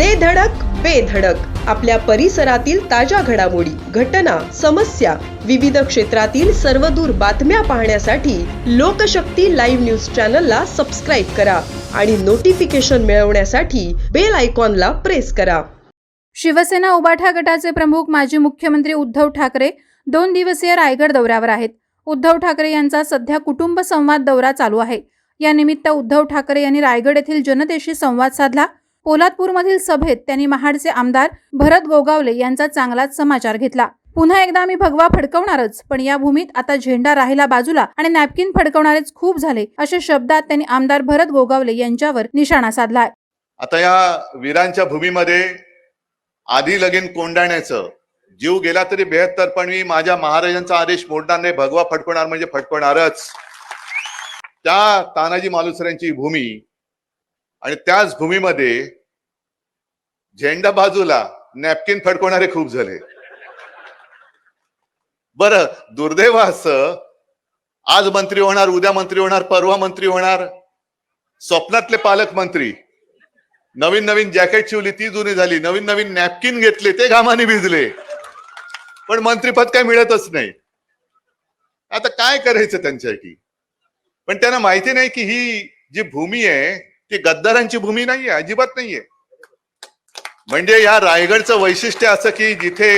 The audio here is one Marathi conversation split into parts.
दे धडक बेधडक आपल्या परिसरातील ताज्या घडामोडी घटना समस्या विविध क्षेत्रातील सर्वदूर बातम्या पाहण्यासाठी लोकशक्ती लाईव्ह न्यूज चॅनलला सबस्क्राईब करा आणि नोटिफिकेशन मिळवण्यासाठी बेल आयकॉनला प्रेस करा. शिवसेना उबाठा गटाचे प्रमुख माजी मुख्यमंत्री उद्धव ठाकरे दोन दिवसीय रायगड दौऱ्यावर आहेत. उद्धव ठाकरे यांचा सध्या कुटुंब संवाद दौरा चालू आहे. या निमित्त उद्धव ठाकरे यांनी रायगड येथील जनतेशी संवाद साधला पोलादपूरमधील सभेत त्यांनी महाडचे आमदार भरत गोगावले यांचा चांगलाच समाचार घेतला. पुन्हा एकदा आम्ही भगवा फडकवणारच पण या भूमीत आता झेंडा राहिला बाजूला आणि नॅपकिन फडकवणारेच खूप झाले अशा शब्दात त्यांनी आमदार भरत गोगावले यांच्यावर निशाणा साधला आता या वीरांच्या भूमीमध्ये आधी लगीन कोंडाण्याचं जीव गेला तरी बेहत्तर पण मी माझ्या महाराजांचा आदेश मोडणार नाही भगवा फडकवणार म्हणजे फडकवणारच. त्या तानाजी मालुसऱ्यांची भूमी आणि त्याच भूमीमध्ये झेंडा बाजूला नॅपकिन फडकवणारे खूप झाले. बर दुर्दैव असं आज मंत्री होणार उद्या मंत्री होणार परवा मंत्री होणार स्वप्नातले पालकमंत्री नवीन नवीन जॅकेट शिवली ती जुनी झाली नवीन नवीन नॅपकिन घेतले ते घामाने भिजले. पण मंत्रीपद काय मिळतच नाही. आता काय करायचं त्यांच्यासाठी? पण त्यांना माहिती नाही की ही जी भूमी आहे ती गद्दारांची भूमी नाहीये अजिबात नाहीये. म्हणजे या रायगडचं वैशिष्ट्य असं की जिथे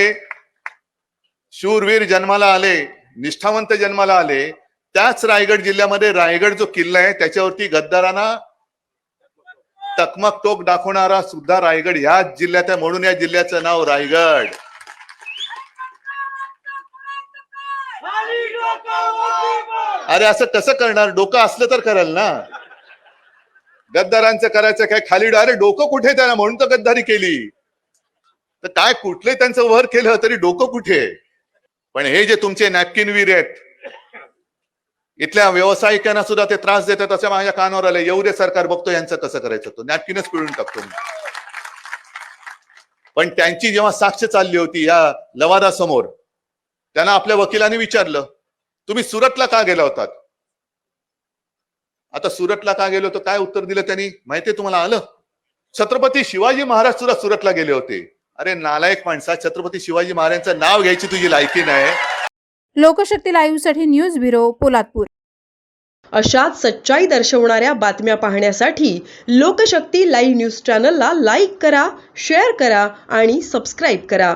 शूरवीर जन्माला आले निष्ठावंत जन्माला आले त्याच रायगड जिल्ह्यामध्ये रायगड जो किल्ला आहे त्याच्यावरती गद्दारांना तकमक टोक दाखवणारा सुद्धा रायगड ह्याच जिल्ह्यात आहे. म्हणून या जिल्ह्याचं नाव रायगड. अरे असं कसं करणार? डोकं असलं तर कराल ना? गद्दारांचं करायचं काय खाली अरे डोकं कुठे त्याला? म्हणून तर गद्दारी केली. तर काय कुठले त्यांचं वर केलं तरी डोकं कुठे? पण हे जे तुमचे नॅपकिन वीर आहेत इथल्या व्यावसायिकांना सुद्धा ते त्रास देतात असं माझ्या कानावर आलं. येऊ दे सरकार बघतो यांचं कसं करायचं तो नॅपकिनच पिळून टाकतो पण त्यांची जेव्हा साक्ष चालली होती या लवादा समोर त्यांना आपल्या वकिलांनी विचारलं तुम्ही सुरतला का गेला होतात? आता सुरतला का गेलो तर काय उत्तर दिलं त्यांनी? माहितीये तुम्हाला आलं? छत्रपती शिवाजी महाराज सुद्धा सुरतला गेले होते. अरे नालायक माणसा छत्रपती शिवाजी महाराजांचं नाव घ्यायची तुझी लायकी नाही. लोकशक्ती लाईव्हसाठी न्यूज ब्युरो पोलादपूर. अशाच सच्चाई दर्शवणाऱ्या बातम्या पाहण्यासाठी लोकशक्ती लाईव्ह न्यूज चॅनलला लाईक करा शेअर करा आणि सबस्क्राईब करा.